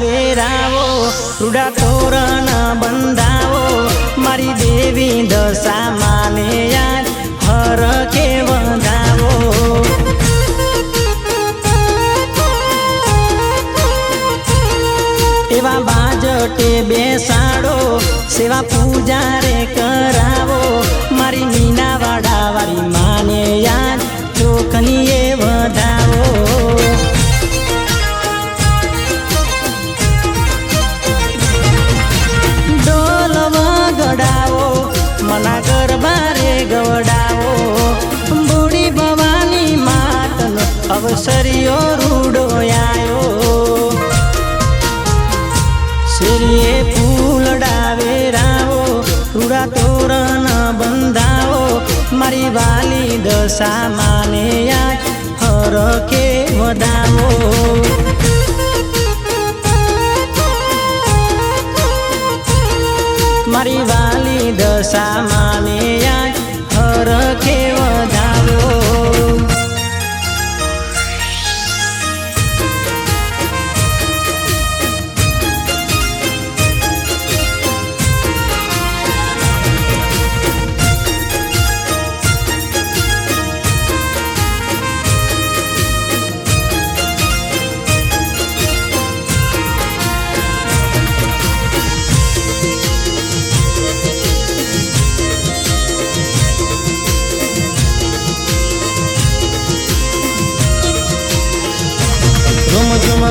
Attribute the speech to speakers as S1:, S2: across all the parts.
S1: ફૂલડાવે રૂડા તોરણ બંધાવો, મારી દેવી દશા માને યાર હર કે વધાવો. એવા બાજટે બેસાડો, સેવા પૂજા રે કરાવો, મારી મીના વાડા વાળી માને યાદ વાલી દશા માને યાદ હર કે વધાવો. મારી વાલી દશા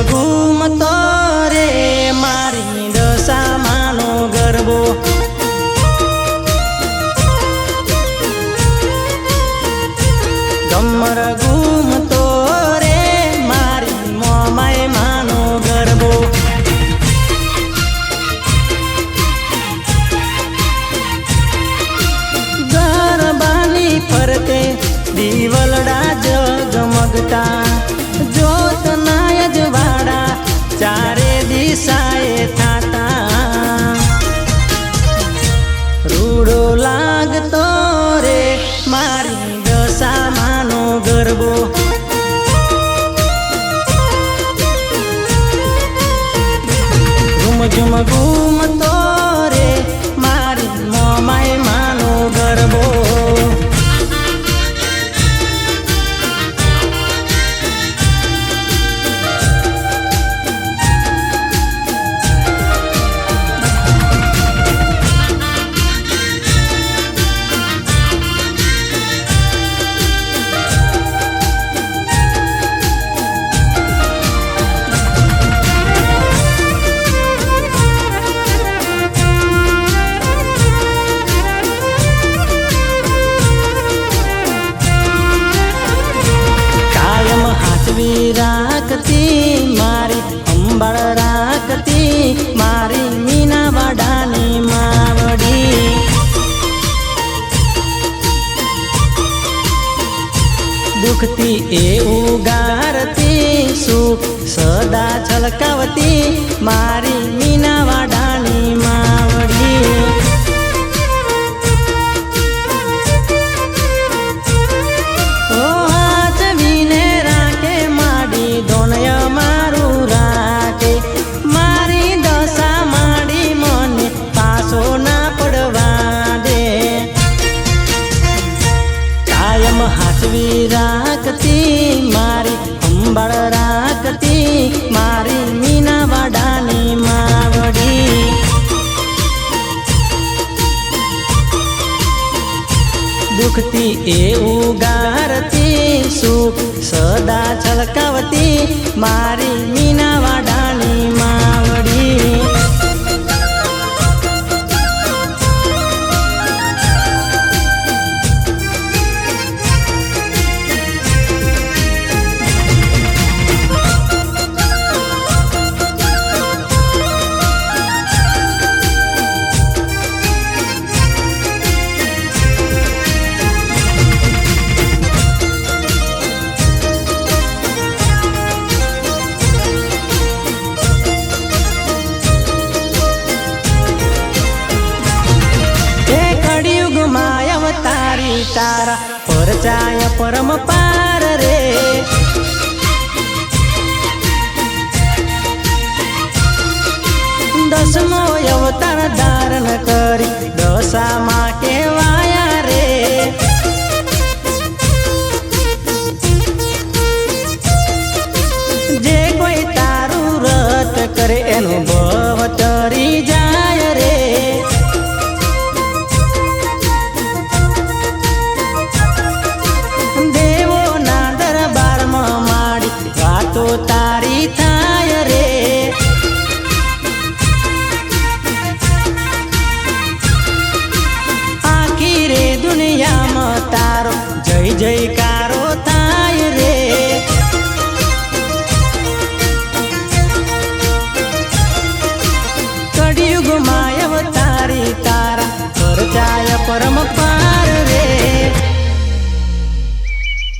S1: તો રે મારી દશા માનો ગરબો. ગમર ઘૂમતો રે મારી મોમાય માનો ગરબો. ગરબાની ફરતે દીવલડા Jumagumat એ ઉગારતી સુખ સદા છલકાવતી મારી મીના કાયમ હાચવી રાખતી મારી અંબળ રાખતી, મારી મીના વાડાની માવડી. દુખતી એ ઉગારતી, સુખ સદા છલકાવતી, મારી મીના રાશિ તારા પર જાય પરમ પાર રે. દસમો અવતાર ધારણ કરી દશામાં કેવાય પરમ